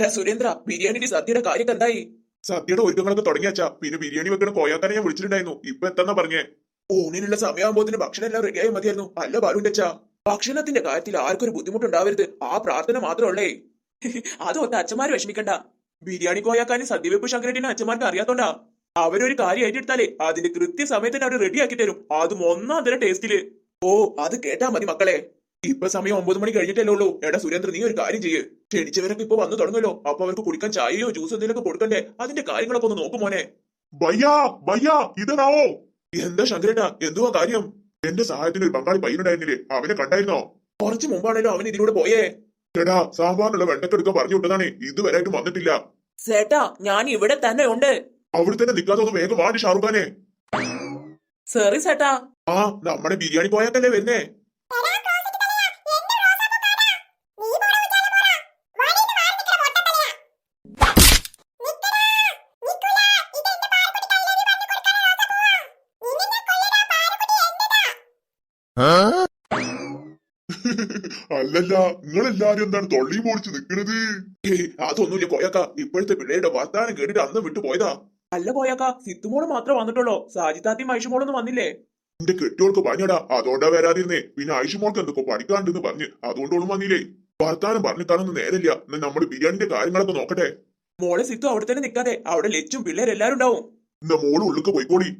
എടാ സുരേന്ദ്ര ബിരിയാണിന്റെ സദ്യയുടെ കാര്യമൊക്കെ എന്തായി? സദ്യയുടെ ഒരുക്കങ്ങളൊക്കെ തുടങ്ങിയാച്ചാ. പിന്നെ ബിരിയാണി വെക്കണ കോയാക്കാനെ ഞാൻ വിളിച്ചിട്ടുണ്ടായിരുന്നു. ഇപ്പൊ എത്താന്നാ പറഞ്ഞേ? ഊണിനുള്ള സമയമാകുമ്പോത്തിന് ഭക്ഷണം എല്ലാം റെഡിയായി മതിയായിരുന്നു. അല്ല ബാലുണ്ടച്ചാ. ഭക്ഷണത്തിന്റെ കാര്യത്തിൽ ആർക്കും ഒരു ബുദ്ധിമുട്ടുണ്ടാവരുത്. ആ പ്രാർത്ഥന മാത്രമല്ലേ? അതൊന്ന് അച്ഛന്മാര് വിഷമിക്കണ്ട. ബിരിയാണി കോയാക്കാനും സദ്യവെപ്പ് ശങ്കരേട്ടിനെ അച്ഛന്മാർക്ക് അറിയാത്തോണ്ടാ. അവരൊരു കാര്യം ഏറ്റെടുത്താലേ അതിന്റെ കൃത്യസമയത്തിന് അവർ റെഡിയാക്കി തരും. അതും ഒന്നാം തരം ടേസ്റ്റിൽ ഓ അത് കേട്ടാ മതി മക്കളെ. ഇപ്പൊ സമയം ഒമ്പത് മണി കഴിഞ്ഞിട്ടല്ലേ ഉള്ളൂ. എടാ സുരേന്ദ്ര നീ ഒരു കാര്യം ചെയ്യ്. ക്ഷണിച്ചവരൊക്കെ ഇപ്പൊ വന്നു തുടങ്ങല്ലോ അപ്പൊ അവർക്ക് കുടിക്കാൻ ചായയോ ജ്യൂസോ എന്തെങ്കിലുമൊക്കെ കൊടുക്കണ്ടേ? അതിന്റെ കാര്യങ്ങളൊക്കെ ഒന്ന് നോക്കും മോനെ. ഭയ്യാ ഭയ്യാ ഇതാവോ എന്താ ശങ്കരേട്ടാ എന്തുവാ കാര്യം? എന്റെ സഹായത്തിന് ഒരു ബംഗാളി പയ്യനുണ്ടായിരുന്നില്ലേ? അവനെ കണ്ടായിരുന്നോ? കുറച്ചു മുമ്പാണല്ലോ അവൻ ഇതിലൂടെ പോയേ. ചേട്ടാ സാമ്പാറിനുള്ള വെണ്ടക്കെടുക്കാൻ പറഞ്ഞു വിട്ടതാണ്. ഇതുവരെയായിട്ടും വന്നിട്ടില്ല. സേട്ടാ ഞാൻ ഇവിടെ തന്നെ ഉണ്ട്. അവിടെ തന്നെ നിൽക്കാതെ ഒന്ന് വേഗം വാടി ഷാറുഖാനെ. സോറി സേട്ടാ. ആ നമ്മുടെ ബിരിയാണി പോയാക്കല്ലേ വരുന്നേ? അല്ലല്ല നിങ്ങളെല്ലാരും എന്താണ് തൊള്ളി പൊളിച്ച് നിക്കണത്? ഏയ്, അതൊന്നുമില്ല കോയക്ക. ഇപ്പോഴത്തെ പിള്ളേരുടെ വർത്താനം കേട്ടിട്ട് അന്ന് വിട്ടു പോയതാ. അല്ല കോയക്ക സിത്തുമോൾ മാത്രമേ വന്നിട്ടുള്ളൂ. സാജിത്താത്തിയും മൈഷുമോളൊന്നും വന്നില്ലേ? എന്റെ കെട്ടിയോൾക്ക് പറഞ്ഞടാ അതോണ്ടാ വരാതിരുന്നേ. പിന്നെ ആയിഷുമോൾക്ക് എന്തൊക്കെ പഠിക്കാണ്ടെന്ന് പറഞ്ഞ്. അതുകൊണ്ടോളും വന്നില്ലേ. വർത്താനം പറഞ്ഞിട്ടാണെന്ന് നേരല്ല എന്നാ നമ്മുടെ ബിരിയാണിന്റെ കാര്യങ്ങളൊക്കെ നോക്കട്ടെ. മോളെ സിത്തു അവിടെ തന്നെ നിക്കാതെ അവിടെ ലച്ചും പിള്ളേരെല്ലാരും ഉണ്ടാവും. എന്നാ മോൾ ഉള്ളിക്ക് പോയിക്കോളി.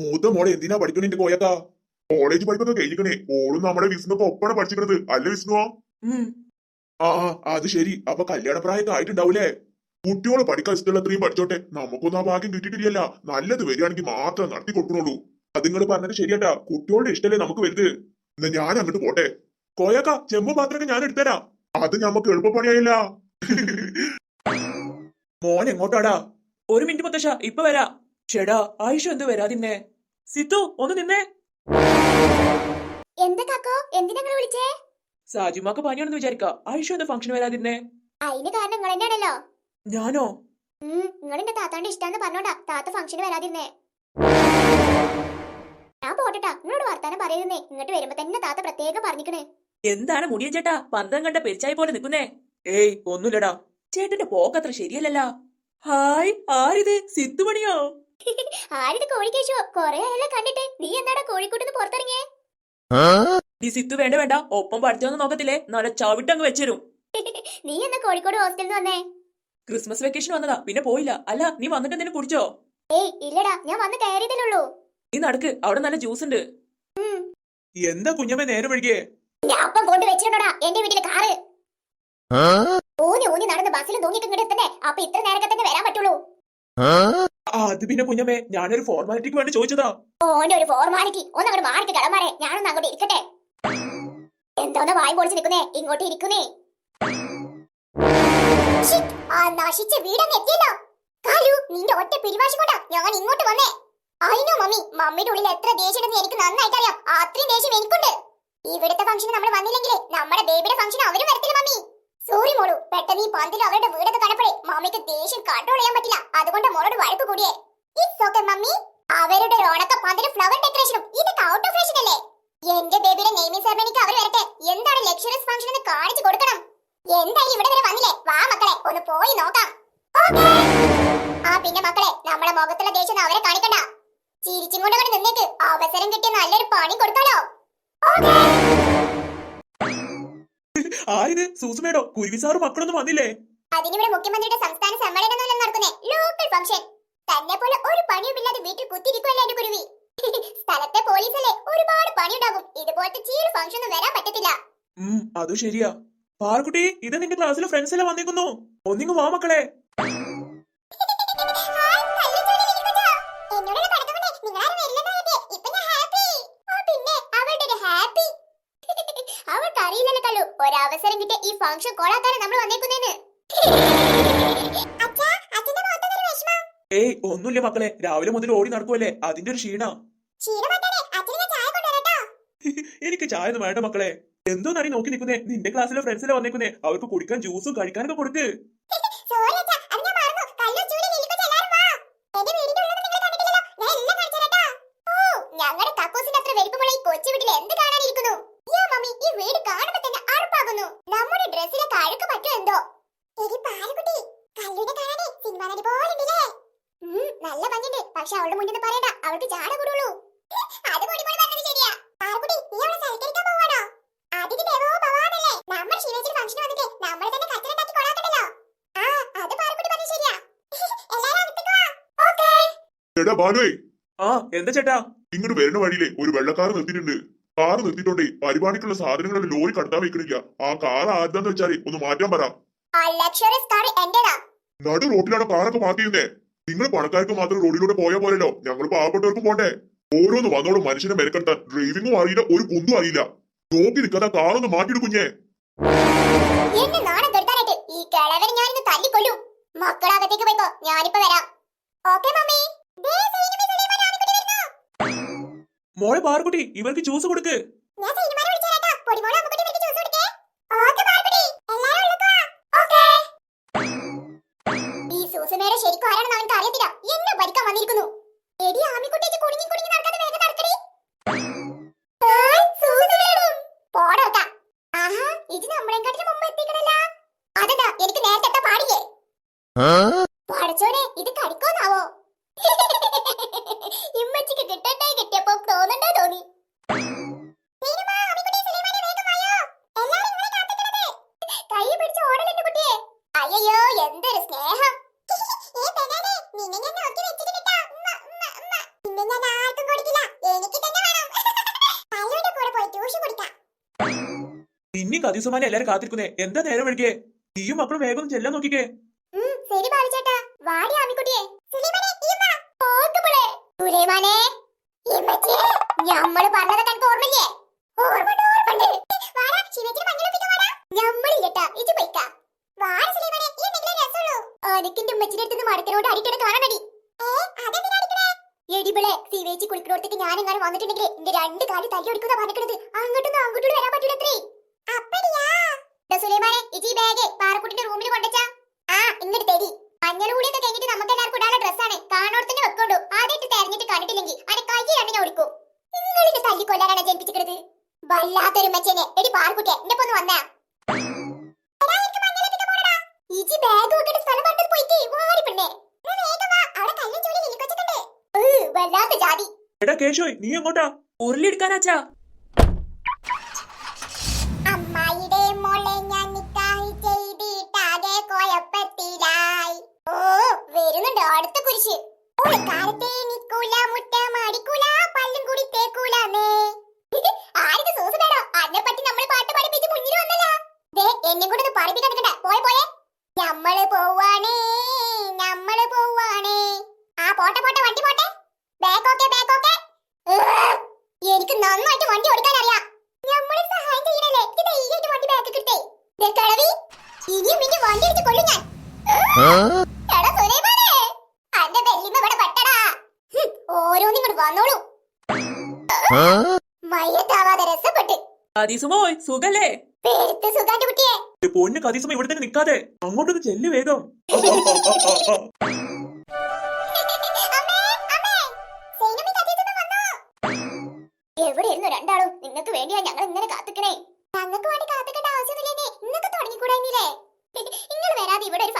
മൂത്ത മോളെ എന്തിനാ പഠിക്കണേ കോയക്ക? കോളേജ് പഠിപ്പൊക്കെ കഴിഞ്ഞിക്കണേ ഓളും നമ്മുടെ വിഷ്ണുക്ക് ഒപ്പന പഠിച്ചിക്കണത് അല്ല വിഷ്ണുവോ? ആ ആ അത് ശരി. അപ്പൊ കല്യാണ പ്രായമൊക്കെ ആയിട്ടുണ്ടാവൂലേ? കുട്ടിയോൾ പഠിക്കാൻ ഇഷ്ടമുള്ള അത്രയും പഠിച്ചോട്ടെ. നമുക്കൊന്നും ആ ഭാഗ്യം കിട്ടിയിട്ടില്ല നല്ലത് വരികയാണെങ്കിൽ മാത്രം നടത്തി കൊടുക്കണുള്ളൂ. അത് നിങ്ങൾ പറഞ്ഞത് ശരിയാട്ടാ. കുട്ടികളുടെ ഇഷ്ടല്ലേ നമുക്ക് വരുത് എന്നാ ഞാൻ അങ്ങോട്ട് പോട്ടെ. കോയക്ക ചെമ്പ് പാത്രമൊക്കെ ഞാൻ എടുത്തരാം അത് നമുക്ക് എളുപ്പപ്പണിയായില്ല. മോൻ എങ്ങോട്ടാടാ? ഒരു മിനിറ്റ് മുത്തശ്ശ ഇപ്പൊ വരാ. ചേടാ ആയിഷ എന്ത് വരാതിന്നെ സിത്തു ഒന്ന് നിന്നേ. എന്താ കാക്കോ? എന്തിനാ വിളിച്ചേ? സാജിമാക്ക് പനിയാണെന്ന് വിചാരിക്ക. ആയിഷ എന്താ ഫംഗ്ഷൻ വരാതിരുന്നേ? അതിന് കാരണം നിങ്ങൾ തന്നെയാണല്ലോ. ഞാനോ? നിങ്ങൾ എന്റെ താത്താന്റെ ഇഷ്ടാന്ന് പറഞ്ഞോണ്ടാ താത്ത ഫംഗ്ഷന് വരാതിരുന്നേ. ഞാൻ പോട്ടെട്ടാ നിങ്ങളോട് വർത്താനം പറയുന്നേ ഇങ്ങോട്ട് വരുമ്പോ തന്നെ താത്ത പ്രത്യേകം പറഞ്ഞിക്കണേ. എന്താണ് മുടിയൻ ചേട്ടാ? പന്തം കണ്ട പെരിച്ചായി പോലെ നിൽക്കുന്നേ. ഏയ് ഒന്നുമില്ലടാ. ചേട്ടന്റെ പോക്കത്ര ശരിയല്ലല്ലോ. ഹായ് ആരിത്? സിത്തുമണിയോ ആരിത് കോഴിക്കേശോ കൊറേ ആയല്ലോ കണ്ടിട്ട്. നീ എന്താടാ കോഴിക്കോട്ടുന്ന് പുറത്തിറങ്ങിയേ? നീ സിത്തു വേണ്ട വേണ്ട ഒപ്പം പഠിച്ചൊന്നും നോക്കത്തില്ലേ? നല്ല ചവിട്ടങ്ങ് വെച്ചരും. നീ എന്നാ കോഴിക്കോട് ഹോസ്റ്റലിൽ വന്നേ? ക്രിസ്മസ് വെക്കേഷൻ വന്നതാ പിന്നെ പോയില്ല. അല്ല നീ വന്നിട്ട് എന്തിനു കുടിച്ചോ? ഏയ് ഇല്ലടാ ഞാൻ വന്ന് കയറിയതല്ലുള്ളൂ നീ നടക്ക് അവിടെ നല്ല ജ്യൂസ് ഉണ്ട് എന്താ കുഞ്ഞമ്മ നേരം വഴികേ ഞാൻ അപ്പം കൊണ്ട് വെച്ചിട്ടുണ്ടോടാ എന്റെ വീട്ടിലെ കാറ്. നടന്ന് ബസ്സിൽ തൂങ്ങിട്ട് ഇങ്ങോട്ട് എത്തണ്ടേ? അപ്പൊ ഇത്ര നേരത്തെ തന്നെ വരാൻ പറ്റുള്ളൂ. അത് പിന്നെ കുഞ്ഞമ്മേ ഞാനൊരു ഫോർമാലിറ്റിക്ക് വേണ്ടി ചോദിച്ചതാ. ഓന്റെ ഒരു ഫോർമാലിറ്റി ഒന്ന് അങ്ങോട്ട് മാറിക്ക് കിടമാരെ ഞാനൊന്ന് അങ്ങോട്ട് ഇരിക്കട്ടെ. എന്തോന്ന് വായി പൊളിച്ച് നിൽക്കുന്നേ. ഇങ്ങോട്ട് ഇരിക്കുന്നേ. ആ നശിച്ച വീടങ്ങ് എത്തിയല്ലോ. കാലു നിന്റെ ഒറ്റ പിരിവാശി കൊണ്ടാ ഞാൻ ഇങ്ങോട്ട് വന്നേ. അയിനോ മമ്മി മമ്മിയുടെ ഉള്ളിൽ എത്ര ദേഷ്യം ഉണ്ടെന്ന് എനിക്ക് നന്നായിട്ട് അറിയാം അത്രയും ദേഷ്യം എനിക്കുണ്ട്. ഇവിടുത്തെ ഫംഗ്ഷന് നമ്മൾ വന്നില്ലെങ്കിൽ നമ്മുടെ ബേബിയുടെ ഫംഗ്ഷൻ അവരും വരത്തില്ല മമ്മി. സോറി മോളു പെട്ടെന്ന് ഈ പന്തിൽ അവരുടെ വീടൊക്കെ കണ്ടപ്പോഴേ മമ്മിക്ക് ദേഷ്യം കൺട്രോൾ ചെയ്യാൻ പറ്റില്ല. അതുകൊണ്ട് മോളോട് വഴക്ക് കൂടിയേ. It's okay mummy. അവരുടെ ഓണക്ക ഉണക്ക ഫ്ലവർ ഡെക്കറേഷനും ഇതൊക്കെ ഔട്ട് ഓഫ് ഫാഷൻ അല്ലേ? എന്റെ ബേബിയുടെ നെയ്മിംഗ് സെറമണിക്ക് അവർ വരട്ടെ. എന്താണ് ലക്ഷറിയസ് ഫംഗ്ഷൻ എന്ന് കാണിച്ചു കൊടുക്കണം? എന്തായാലും ഇവിടെ വരെ വന്നില്ലേ? വാ മക്കളെ ഒന്ന് പോയി നോക്കാം. ആ പിന്നെ മക്കളെ നമ്മുടെ മുഖത്തുള്ള ദേഷ്യം അവരെ കാണിക്കണ്ട. ചിരിച്ചും കൊണ്ട് നിന്നേക്ക്. അവസരം കിട്ടിയ നല്ലൊരു പണി കൊടുക്കാലോ. ആരിത് സൂസുമേടോ കുരുവിസാറും മക്കളൊന്നും വന്നില്ലേ? അതിനിവിടെ മുഖ്യമന്ത്രിയുടെ സംസ്ഥാന സമ്മേളനം നടക്കുന്നേ. ലോക്കൽ ഫംഗ്ഷൻ തന്നെ പോലെ ഒരു പണിയുമില്ലാതെ വീട്ടിൽ കുത്തിരിക്കുമല്ലോ എന്റെ കുരുവി? സ്ഥലത്തെ പോലീസല്ലേ ഒരുപാട് പണിയുണ്ടാകും. ഇതുപോലത്തെ ചീറ് ഫംഗ്ഷൻ ഒന്നും വരാൻ പറ്റത്തില്ല. അത് ശരിയാ. പാർക്കുട്ടി ഇത് നിന്റെ ക്ലാസ്സിലെ ഫ്രണ്ട്സ് എല്ലാം വന്നിരിക്കുന്നു ഒന്നിങ്ങ് വാ മക്കളെ. ഒരവസരം കിട്ടിയ ഈ ഫംഗ്ഷൻ കൊളാക്കാനാണ് നമ്മൾ വന്നേക്കുന്നേന്ന്. ഏയ് ഒന്നുമില്ല മക്കളെ. രാവിലെ മുതൽ ഓടി നടക്കുവല്ലേ? അതിന്റെ ഒരു ക്ഷീണ. എനിക്ക് ചായ ഒന്നും വേണ്ട മക്കളെ. എന്തോ നടി നോക്കി നിൽക്കുന്നേ? നിന്റെ ക്ലാസ്സിലെ ഫ്രണ്ട്സിലെ വന്നേക്കുന്നേ? അവർക്ക് കുടിക്കാൻ ജ്യൂസും കഴിക്കാനൊക്കെ കൊടുക്ക് Sorry അച്ഛാ, അത് ഞാൻ മറന്നു. കല്ലു, ചൂലി, ലില്ലിക്കൊച്ച് എല്ലാവരും വാ. എന്റെ വീടിന്റെ ഉള്ളിൽ നിങ്ങൾ കണ്ടിട്ടില്ലല്ലോ. ഞാൻ എല്ലാം കാണിച്ചു തരാട്ടോ. ഓ, ഞങ്ങളുടെ കക്കൂസിന്റെ അത്ര വലിപ്പമുള്ള ഈ കൊച്ചു വീട്ടിൽ എന്ത് കാണാനിരിക്കുന്നു യാ മമ്മി ഈ വീട് കാണുമ്പോ തന്നെ അഴുപ്പാകുന്നു നമ്മുടെ ഡ്രസ്സിലൊക്കെ അഴുക്ക് പറ്റുമോ എന്തോ എടി പാലക്കുട്ടി കല്ലുനെ കാണാനേ സിനിമ നടി പോലെ ഉണ്ടല്ലേ ഉം, നല്ല ഭംഗിയുണ്ട് പക്ഷെ അവളുടെ മുന്നിൽ നിന്ന് പറയണ്ട അവൾക്ക് ജാട കൂടുള്ളൂ അത് പൊടി പൊടി പറഞ്ഞത് ശരിയാ പാലക്കുട്ടി നീ അവളെ സൽക്കരിക്കാൻ പോവാണോ അതിന് ദേവോ ഭവാനല്ലേ നമ്മൾ ശിവേച്ചിന് ഫംഗ്ഷൻ വന്നിട്ട് നമ്മൾ തന്നെ കച്ചറണ്ടാക്കി കൊളാക്കണ്ടല്ലോ ആ അത് പാലക്കുട്ടി പറഞ്ഞത് ശരിയാ എല്ലാരും അകത്തേക്ക് വാ ഓക്കേ എടാ ബാലുവേ ആ എന്താ ചേട്ടാ? ഇങ്ങോട്ട് വരുന്ന വഴിയിലെ ഒരു വെള്ളക്കാർ നിർത്തിയിട്ടുണ്ട്. കാർ നിർത്തിയിട്ടുണ്ടേ പരിപാടിക്കുള്ള സാധനങ്ങളുടെ ലോറി കടത്താൻ വെക്കണില്ല. ആ കാർ ആരുതാന്ന് വെച്ചാലേ ഒന്ന് മാറ്റാൻ പറ. നടു റോഡിലാണ് കാറൊക്കെ പാർക്ക് ചെയ്യുന്നേ നിങ്ങൾ പണക്കാർക്ക് മാത്രം റോഡിലൂടെ പോയാൽ പോരല്ലോ. ഞങ്ങൾ പാവപ്പെട്ടവർക്ക് പോണ്ടേ. ഓരോന്ന് വന്നോളും മനുഷ്യനെ മെനക്കെടുത്താൻ ഡ്രൈവിംഗും അറിയില്ല ഒരു കുന്തും അറിയില്ല. നോക്കി നിൽക്കാതെ കാറൊന്ന് മാറ്റിയെടുക്കുഞ്ഞേ മക്കളകത്തേക്ക് പോയിക്കോ ഞാനിപ്പോ വരാം. Okay mummy. മോളെ പാർക്കുട്ടി ഇവർക്ക് ജ്യൂസ് കൊടുക്ക്. ശരിക്കും ആരാണെന്ന് അവനക്ക് അറിയത്തില്ല. എന്നെ ഭരിക്കാൻ വന്നിരിക്കുന്നു എടി ആമിക്കുട്ടി ചേച്ചി കുടുങ്ങി കുടുങ്ങി നടക്കാതെ വേഗം നടക്കടി ഹായ്, സൂസമേടും. പോടാ ഒത്ത. ആഹാ ഇത് നമ്മളെക്കാട്ടിലും മുമ്പ് എത്തിക്കണല്ല അതെന്താ എനിക്ക് നേരത്തെ എത്താൻ പാടില്ലേ പഠിച്ചോനെ ഇത് കടിക്കോന്നാവോ ഇമ്മച്ചിക്ക് കിട്ടണ്ടേ കിട്ടിയപ്പോ തോന്നണ്ടേ തോന്നി സീനുമാ, അമ്മിക്കുട്ടി, സുലൈമാനെ വേഗം വായോ. എല്ലാവരും ഇങ്ങളെ കാത്തിക്കണത്. കൈ പിടിച്ച് ഓടലുണ്ട് കുട്ടിയെ അയ്യോ എന്തൊരു സ്നേഹം ഏ, പെണ്ണാനെ, നിന്നെ ഞാൻ നോക്കി വെച്ചിട്ടുണ്ട് ട്ടാ. ഉമ്മ, ഉമ്മ, ഉമ്മ. നിന്നെ ഞാൻ ആർക്കും കൊടുക്കില്ല എനിക്ക് തന്നെ വേണം കല്ലുവിന്റെ കൂടെ പോയി ട്യൂഷൻ കൊടുക്കാം ഇനി കതീസുമാനെ എല്ലാരും കാത്തിരിക്കുന്നേ. എന്താ നേരം വഴിക്കേ നീയും മക്കളും വേഗം ചെല്ലാൻ നോക്കിക്കേ. ശരി വാടി ഓർമ്മയില്ലേ? വാടാ ഈ കാണണടി ഞാൻ എങ്ങനെ വന്നിട്ടുണ്ടെങ്കിൽ എന്റെ രണ്ട് കാലി തല്ലി ഒടിക്കുന്ന പറഞ്ഞിട്ട് അങ്ങോട്ടൊന്നും അങ്ങോട്ടും വരാൻ പറ്റൂലത്രേ അപ്പടിയാ ദാ സുലൈമാനെ ഇജി ബാഗ് പാറക്കുട്ടിന്റെ റൂമിൽ കൊണ്ടുവച്ചാ ആ ഇങ്ങോട്ട് തരി മഞ്ഞൾ കൂടിയൊക്കെ കഴിഞ്ഞിട്ട് നമുക്ക് എല്ലാവർക്കും ഇടാനുള്ള ഡ്രസ്സാണ് കാണോടത്തന്നെ വെക്കോണ്ടു ആദ്യമായിട്ട് തെരഞ്ഞിട്ട് കണ്ടിട്ടില്ലെങ്കിൽ അതിനെ കൈ രണ്ട് ഞാൻ ഓടിക്കും നിങ്ങളിത് തല്ലി കൊല്ലാനാണ് ജനിപ്പിച്ചിട്ട് വല്ലാത്തൊരു മച്ചനെ. എടി പാർക്കുട്ടിയെ എന്റെ പൊന്ന് വന്നാ. ഇജി ബാഗ് വെക്കേണ്ട സ്ഥലം കണ്ടത് പോയിട്ടേ വാരി പെണ്ണേ. വല്ലാത്ത ജാതി. എടാ കേശോയ് നീ എങ്ങോട്ടാ? ഉരുളിയെടുക്കാനാച്ചാ. അമ്മായിയുടെ മോളെ ഞാൻ നിക്കാഹ് ചെയ്തിട്ടാകെ കുഴപ്പത്തിലായി. ഓ വരുന്നുണ്ട് അടുത്ത കുരിശ്. ഒരു കാലത്തെ നിക്കൂല മുട്ട മാടിക്കൂല പല്ലും കൂടി തേക്കൂലേ ആർക്ക് സൂസ് വേണോ അതിനെ പറ്റി നമ്മൾ പാട്ട് പഠിപ്പിച്ച് മുന്നിൽ വന്നല്ലോ ദേ എന്നെ കൂടെ ഒന്ന് പഠിപ്പിക്കാൻ നിൽക്കണ്ട പോയെ പോയെ. നമ്മൾ പോവാണേ നമ്മൾ പോവാണേ. ആ പോട്ടെ പോട്ടെ വണ്ടി പോട്ടെ. ബാക്ക് ഓക്കെ ബാക്ക് ഓക്കെ എനിക്ക് നന്നായിട്ട് വണ്ടി ഓടിക്കാൻ അറിയാം. നമ്മളെ സഹായം ചെയ്യണല്ലേ? ഇത് ധൈര്യമായിട്ട് വണ്ടി ബാക്ക് കിട്ടേ ദേ കിളവി ഇനിയും ഇനി വണ്ടി എടുത്ത് കൊല്ലും ഞാൻ. എടാ സുലൈമാനെ. അന്റെ വെല്ലിമ്മ ഇവിടെ പെട്ടടാ. ഓരോന്നും ഇങ്ങോട്ട് വന്നോളൂ. മയ്യത്താവാതെ രസപ്പെട്ട്. സുഖല്ലേ? പേരത്തെ സുഖാന്റെ കുട്ടിയെ. പൊന്ന് കതീസുമ ഇവിടെ തന്നെ നിൽക്കാതെ അങ്ങോട്ടൊന്ന് ചെല്ല് വേഗം. നിങ്ങൾക്ക് വേണ്ടിയാ ഞങ്ങൾ ഇങ്ങനെ വേണ്ടി നിങ്ങൾ വരാതെ ഒരു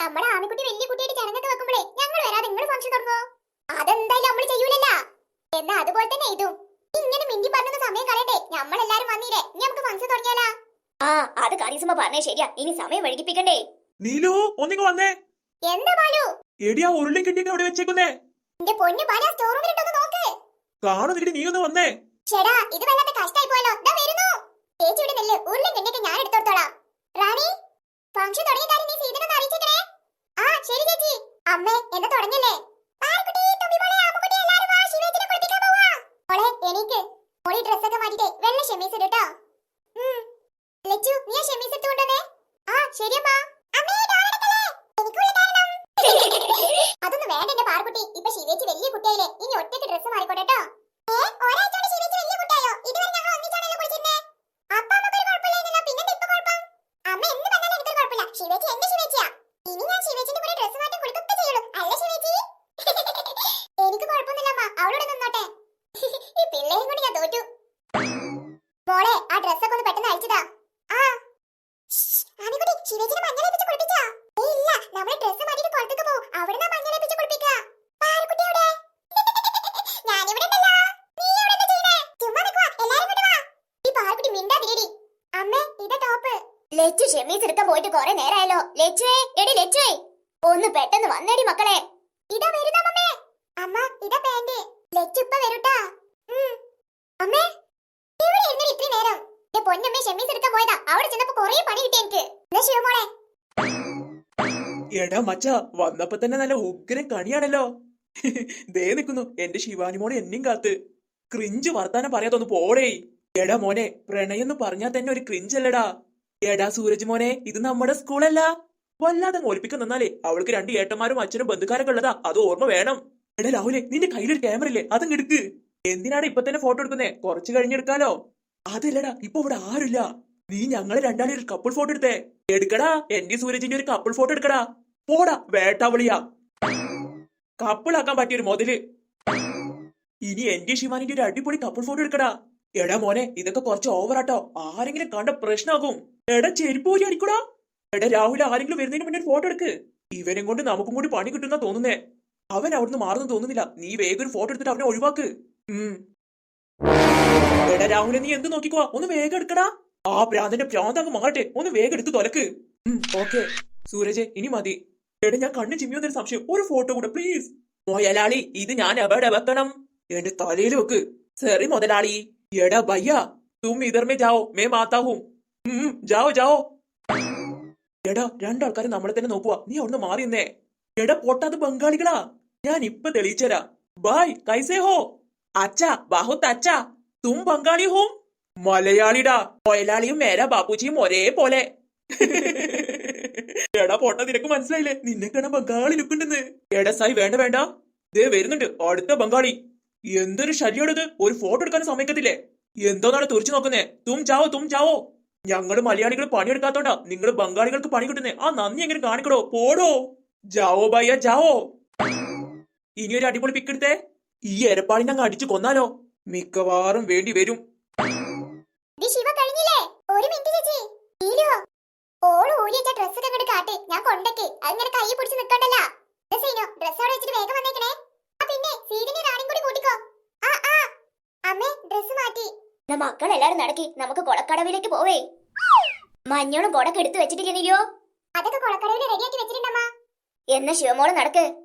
നമ്മുടെ ആമിക്കുട്ടി ഞങ്ങൾ വരാതെ തുടങ്ങോ? നമ്മൾ എന്നാ അതുപോലെ തന്നെ ഇതും. ഇങ്ങനെ മിണ്ടി പറഞ്ഞ സമയം കളയണ്ടേ? നമ്മളെല്ലാരും വന്നില്ലേ ഇനി നമുക്ക് ഫംഗ്ഷൻ തുടങ്ങിയാലാ? ആ അത് കാരീസമ്മ പറഞ്ഞേ ശരിയാ. ഇനി സമയം വൈകിപ്പിക്കണ്ടേ. നീലു ഒന്നിങ്ങ് വന്നേ. എന്താ ബാലു? എടിയാ ആ ഉരുളി കിട്ടിയൊക്കെ അവിടെ വെച്ചേക്കുന്നേ. എന്റെ പൊന്നു ബാല സ്റ്റോർ റൂമിലിട്ടൊന്ന് നോക്ക്. കാണുന്നിട്ട് നീ ഒന്ന് വന്നേ. ചേടാ ഇത് വല്ലാത്ത കഷ്ടായി പോയല്ലോ ദാ വരുന്നു. ചേച്ചി ഇവിടെ നില്ല്. കെട്ടിട്ട് ഞാൻ എടുത്തോളാം. റാണി ഫംഗ്ഷൻ തുടങ്ങിയ കാര്യം നീ സീതനൊന്ന് അറിയിച്ചേക്കണേ. ആ ശരി ചേച്ചി. അമ്മേ എന്താ തുടങ്ങിയല്ലേ പാറക്കുട്ടി, തുമ്പിമോളെ, ആമക്കുട്ടി, എല്ലാവരും വാ, ശിവേച്ചിനെ കുളിപ്പിക്കാൻ പോവാ. മോളെ, എണീക്ക്. മോൾ ഈ dress ഒക്കെ മാറ്റിട്ടേ വെള്ള ഷെമീസ് ഇട് ട്ടോ. ഉം. ലച്ചു, നീ ആ ഷെമീസ് എടുത്ത് കൊണ്ടുവന്നേ. ആ, ശരിയമ്മാ. അമ്മേ, door അടക്കല്ലേ. എനിക്കുള്ളിൽ കയറണം. അതൊന്നും വേണ്ട എന്റെ പാറക്കുട്ടി ഇപ്പൊ ശിവേച്ചി വലിയ കുട്ടിയായില്ലേ ഇനി ഒറ്റയ്ക്ക് ഡ്രസ്സ് മാറിക്കോട്ടെ ട്ടോ. ഏ, ഒരാഴ്ച കൊണ്ട് ശിവേച്ചി വലിയ കുട്ടിയായോ? ഇതുവരെ ഞങ്ങൾ ഒന്നിച്ചാണല്ലോ കുളിച്ചിരുന്നേ. അപ്പൊ അമ്മക്കൊരു കുഴപ്പമില്ലായിരുന്നല്ലോ. പിന്നെന്താ ഇപ്പൊ കുഴപ്പം? അമ്മ എന്ത് പറഞ്ഞാലും എനിക്കൊരു കുഴപ്പമില്ല. ശിവേച്ചി എന്റെ ശിവേച്ചിയാ. ഇനി ഞാൻ ശിവേച്ചിന്റെ കൂടെ ഡ്രസ്സ് മാറ്റി കുളിക്കൊക്കെ ചെയ്യുള്ളൂ. അല്ലേ ശിവേച്ചി? എനിക്ക് കുഴപ്പമൊന്നുമില്ല അമ്മ. അവളിവിടെ നിന്നോട്ടെ. ഈ പിള്ളേരും കൊണ്ട് ഞാൻ തോറ്റു. മോളെ, ആ ഡ്രസ്സൊക്കെ ഒന്ന് പെട്ടെന്ന് അയച്ചതാ. ആ. ശ്ശ്, ആമിക്കുട്ടി, ശിവേച്ചി ചേച്ചിനെ മഞ്ഞളേപ്പിച്ച് കുളിപ്പിച്ചാ ഏയ് ഇല്ല നമ്മൾ ഡ്രസ്സ് മാറ്റിട്ട് കുളത്തേക്ക് പോകും അവിടുന്ന് മഞ്ഞളേപ്പിച്ച് കുളിപ്പിക്കുക പാറക്കുട്ടി എവിടെ ഞാനിവിടെ ഉണ്ടല്ലോ നീ എവിടെ എന്താ ചെയ്യണേ ചുമ്മാ നിൽക്കുവാ എല്ലാരും ഇങ്ങോട്ട് വാ ഈ പാറക്കുട്ടി മിണ്ടാതിരിടി അമ്മേ ഇതാ ടോപ്പ് ലച്ചു ഷെമീസ് എടുക്കാൻ പോയിട്ട് കുറെ നേരമായല്ലോ ലച്ചുവേ എടി ലച്ചുവേ ഒന്ന് പെട്ടെന്ന് വന്നേടി മക്കളെ. ഇതാ വരുന്ന അമ്മേ അമ്മ ഇതാ പാന്റ് ലച്ചുപ്പ വരൂട്ടാ. ഉം. അമ്മേ ഇവിടെ ഇരുന്നിട്ട് ഇത്രയും നേരം. എന്റെ പൊന്നമ്മ ഷെമീസ് എടുക്കാൻ പോയതാ. അവിടെ ചെന്നപ്പോ കൊറേ പണി കിട്ടി എനിക്ക്. എന്നാ ശിവമോളെ എടാ മച്ച വന്നപ്പോ തന്നെ നല്ല ഉഗ്രൻ കണിയാണല്ലോ. ദേ നിൽക്കുന്നു എന്റെ ശിവാനി മോളെ എന്നെയും കാത്ത്. ക്രിഞ്ച് വർത്താനം പറയാത്തൊന്ന് പോടേ എടാ മോനെ പ്രണയെന്ന് പറഞ്ഞാൽ തന്നെ ഒരു ക്രിഞ്ചല്ലടാ എടാ സൂരജ് മോനെ ഇത് നമ്മുടെ സ്കൂളല്ല. വല്ലാതെ ഒലിപ്പിക്കാൻ നിന്നാലേ അവൾക്ക് രണ്ട് ഏട്ടന്മാരും അച്ഛനും ബന്ധുക്കാരൊക്കെ ഉള്ളതാ അത് ഓർമ്മ വേണം. എടാ രാഹുലെ നിന്റെ കയ്യിലൊരു ക്യാമറ ഇല്ലേ? അതും എടുക്ക്. എന്തിനാണ് ഇപ്പൊ തന്നെ ഫോട്ടോ എടുക്കുന്നേ? കുറച്ച് കഴിഞ്ഞെടുക്കാലോ. അതല്ലടാ ഇപ്പൊ ഇവിടെ ആരുമില്ല. നീ ഞങ്ങളെ രണ്ടാളും ഒരു കപ്പിൾ ഫോട്ടോ എടുത്തേ. എടുക്കടാ എന്റെ സൂരജിന്റെ ഒരു കപ്പിൾ ഫോട്ടോ എടുക്കടാ. പോടാ വേട്ടാവളിയാ. കപ്പിളാക്കാൻ പറ്റിയ ഒരു മുതൽ ഇനി എന്റെ ശിവാനിന്റെ ഒരു അടിപൊളി കപ്പിൾ ഫോട്ടോ എടുക്കടാ. എടാ മോനെ ഇതൊക്കെ കുറച്ച് ഓവറാട്ടോ ആരെങ്കിലും കണ്ട പ്രശ്നമാകും എടാ ചെരുപ്പ് പോയി അടിക്കൂടാ. എടാ രാഹുൽ ആരെങ്കിലും വരുന്നതിന് മുന്നേ ഫോട്ടോ എടുക്ക്. ഇവനും കൊണ്ട് നമുക്കും കൂടി പണി കിട്ടുന്ന തോന്നുന്നേ. അവൻ അവിടുന്ന് മാറുന്നു തോന്നുന്നില്ല. നീ വേഗം ഒരു ഫോട്ടോ എടുത്തിട്ട് അവനെ ഒഴിവാക്ക്. എടാ രാഹുലെ നീ എന്ത് നോക്കിക്കോ? ഒന്ന് വേഗം എടുക്കടാ. ആ പ്രാന്തന്റെ പ്രാന്ത് അങ്ങ് മാറട്ടെ. ഒന്ന് വേഗം എടുത്ത് തൊലക്ക്. ഓക്കെ. സൂരജ് ഇനി മതി. എടാ ഞാൻ കണ്ണ് ചിമ്മിയൊന്നൊരു സംശയം. ഒരു ഫോട്ടോ കൂടെ പ്ലീസ് മോയലാളി ഇത് ഞാൻ എവിടെ വെക്കണം? എന്റെ തലയിൽ വെക്ക്. സെറി മുതലാളി. എടാ ഭയ്യ തും इधर में ജാവോ മേ മാത്താഹും हूँ ജാവോ ജാവോ. എടാ രണ്ടാൾക്കാരും നമ്മളെ തന്നെ നോക്കുക നീ അവിടുന്ന് മാറി നിന്നേ. എടാ പൊട്ടാത് ബംഗാളികളാ. ഞാൻ ഇപ്പൊ തെളിയിച്ചരാ. ബായ് കൈസേ ഹോ. അച്ഛാ ബാഹുത്ത് അച്ഛാ തും ബംഗാളി ഹോ. മലയാളിടാ. മൊയലാളിയും മേര ബാപ്പുജിയും ഒരേ പോലെ. എടാ പൊട്ട നിനക്ക് മനസ്സിലായില്ലേ? നിന്നെ കാണാൻ ബംഗാളി ലുക്കുണ്ടെന്ന് എടാ സായി വേണ്ട വേണ്ട. ദേ വരുന്നുണ്ട്. അടുത്ത ബംഗാളി. എന്തൊരു ശരിയോടത് ഒരു ഫോട്ടോ എടുക്കാൻ സമ്മതിക്കത്തില്ലേ? എന്തോന്നാണ് തുറച്ചു നോക്കുന്നേ? തും ചാവോ തും ചാവോ? ഞങ്ങൾ മലയാളികൾ പണിയെടുക്കാത്തോണ്ടാ നിങ്ങൾ ബംഗാളികൾക്ക് പണി കിട്ടുന്നേ. ആ നന്ദി എങ്ങനെ കാണിക്കടോ? പോടോ. ജാവോ ബയ്യ ജാവോ ഇനി ഒരു അടിപൊളി പിക്ക് എടുത്തേ. ഈ എരപ്പാളിനെ അങ്ങ് അടിച്ചു കൊന്നാലോ. മിക്കവാറും വേണ്ടി വരും. ഞാൻ കൊണ്ടക്ക്. അങ്ങനെ കൈ പിടിച്ച് നിക്കണ്ടല്ല ഡ്രസ് കഴിഞ്ഞോ ഡ്രസ് അവിടെ വെച്ചിട്ട് വേഗം വന്നേക്കണേ ആ പിന്നെ സീരിനെ റാണിയും കൂടി കൂട്ടിക്കോ ആ ആ അമ്മേ ഡ്രസ് മാറ്റി എന്നാ മക്കളെല്ലാരും നടക്കി. നമുക്ക് കൊളക്കടവിലേക്ക് പോവേ. മഞ്ഞളും കൊടക്കെടുത്ത് വെച്ചിട്ടില്ലയോ അതൊക്കെ കൊളക്കടവിൽ റെഡിയാക്കി വെച്ചിട്ടുണ്ടമ്മ. എന്ന ശിവമോൾ നടക്ക്.